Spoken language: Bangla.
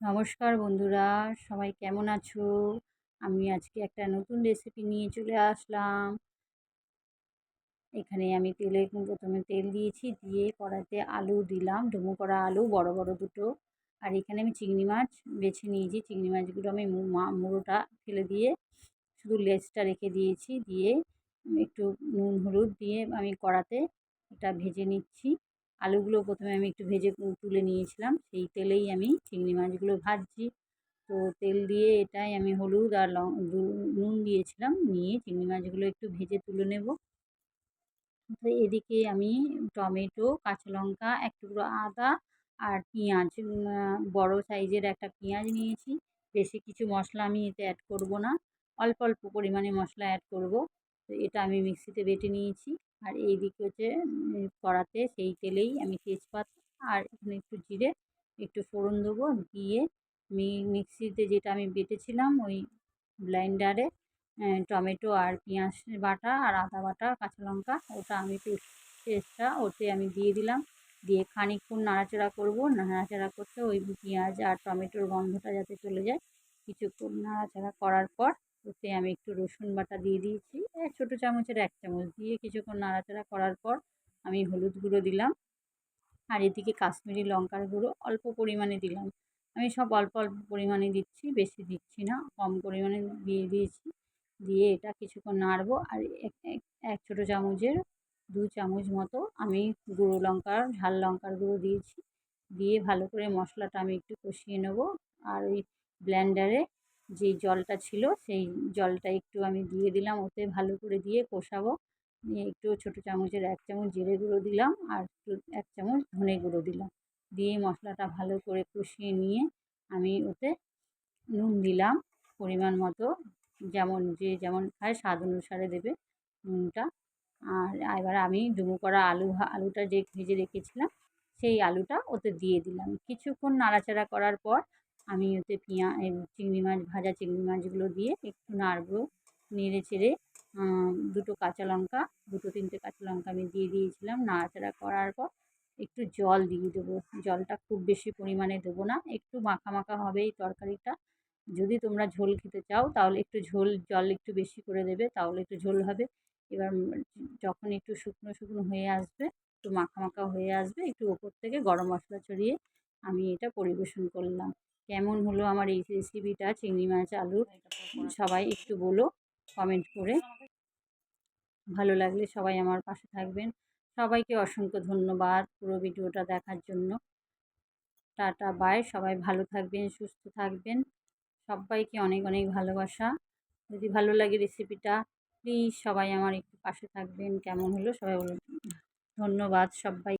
নমস্কার বন্ধুরা, সবাই কেমন আছো? আমি আজকে একটা নতুন রেসিপি নিয়ে চলে আসলাম। এখানে আমি তেলে প্রথমে তেল দিয়েছি, দিয়ে কড়াইতে আলু দিলাম, ডুমো করা আলু, বড় বড় দুটো। আর এখানে আমি চিংড়ি মাছ বেছে নিয়েছি, চিংড়ি মাছগুলো আমি মুড়োটা ফেলে দিয়ে শুধু লেজটা রেখে দিয়েছি, দিয়ে একটু নুন, হলুদ দিয়ে আমি কড়াতে এটা ভেজে নিচ্ছি। আলুগুলো প্রথমে আমি একটু ভেজে তুলে নিয়েছিলাম। সেই তেলেই আমি চিংড়ি মাছগুলো ভাজছি। তো তেল দিয়ে এটাই আমি হলুদ আর লং নুন দিয়েছিলাম। নিয়ে চিংড়ি মাছগুলো একটু ভেজে তুলে নেব। তো এদিকে আমি টমেটো, কাঁচা লঙ্কা, এক টুকরো আদা আর পেঁয়াজ। বড় সাইজের একটা পেঁয়াজ নিয়েছি। বেশি কিছু মশলা আমি এতে অ্যাড করব না। অল্প অল্প পরিমাণে মশলা অ্যাড করব। তো এটা আমি মিক্সিতে বেটে নিয়েছি। আর এই দিকে হচ্ছে কড়াতে সেই তেলেই আমি তেজপাতা আর এখানে একটু জিরে, একটু ফোড়ন দেবো দিয়ে মিক্সিতে যেটা আমি বেটেছিলাম ওই ব্লাইন্ডারে টমেটো আর পেঁয়াজ বাটা আর আদা বাটা, কাঁচা লঙ্কা, ওটা আমি পেস্টটা ওতে আমি দিয়ে দিলাম। দিয়ে খানিকক্ষণ নাড়াচাড়া করব। নাড়াচাড়া করতে ওই পেঁয়াজ আর টমেটোর গন্ধটা যাতে চলে যায়। কিছুক্ষণ নাড়াচাড়া করার পর ওতে আমি একটু রসুন বাটা দিয়ে দিয়েছি। এক ছোটো চামচের এক চামচ দিয়ে কিছুক্ষণ নাড়াচাড়া করার পর আমি হলুদ গুঁড়ো দিলাম। আর এদিকে কাশ্মীরি লঙ্কার গুঁড়ো অল্প পরিমাণে দিলাম। আমি সব অল্প অল্প পরিমাণে দিচ্ছি, বেশি দিচ্ছি না, কম পরিমাণে দিয়ে দিয়েছি। দিয়ে এটা কিছুক্ষণ নাড়বো আর এক ছোটো চামচের দু চামচ মতো আমি গুঁড়ো লঙ্কার, ঝাল লঙ্কার গুঁড়ো দিয়েছি। দিয়ে ভালো করে মশলাটা আমি একটু কষিয়ে নেব। আর ওই ব্লেন্ডারে যে জলটা ছিল, সেই জলটা একটু আমি দিয়ে দিলাম। ওতে ভালো করে দিয়ে কষাবো। নিয়ে একটু ছোটো চামচের এক চামচ জিরে গুঁড়ো দিলাম আর এক চামচ ধনে গুঁড়ো দিলাম। দিয়ে মশলাটা ভালো করে কষিয়ে নিয়ে আমি ওতে নুন দিলাম পরিমাণ মতো, যেমন যে যেমন খায় স্বাদ অনুসারে দেবে নুনটা। আর এবার আমি ডুমো করা আলু আলুটা যে ভেজে রেখেছিলাম, সেই আলুটা ওতে দিয়ে দিলাম। কিছুক্ষণ নাড়াচাড়া করার পর আমি ওতে পিঁয়া চিংড়ি মাছ, ভাজা চিংড়ি মাছগুলো দিয়ে একটু নাড়বো, নেড়ে চেড়ে দুটো কাঁচা লঙ্কা, দুটো তিনটে কাঁচা লঙ্কা আমি দিয়ে দিয়েছিলাম। নাড়াচাড়া করার পর একটু জল দিয়ে দেবো। জলটা খুব বেশি পরিমাণে দেবো না, একটু মাখা মাখা হবে এই তরকারিটা। যদি তোমরা ঝোল খেতে চাও, তাহলে একটু ঝোল, জল একটু বেশি করে দেবে, তাহলে একটু ঝোল হবে। এবার যখন একটু শুকনো শুকনো হয়ে আসবে, একটু মাখা মাখা হয়ে আসবে, একটু ওপর থেকে গরম মশলা ছড়িয়ে আমি এটা পরিবেশন করলাম। কেমন হলো আমার এই রেসিপিটা চিংড়ি মাছ আলুর সবাই একটু বলো কমেন্ট করে। ভালো লাগলে সবাই আমার পাশে থাকবেন। সবাইকে অসংখ্য ধন্যবাদ পুরো ভিডিওটা দেখার জন্য। টাটা বাই সবাই ভালো থাকবেন সুস্থ থাকবেন। সবাইকে অনেক অনেক ভালোবাসা। যদি ভালো লাগে রেসিপিটা প্লিজ সবাই আমার একটু পাশে থাকবেন। কেমন হলো সবাই ধন্যবাদ সবাই।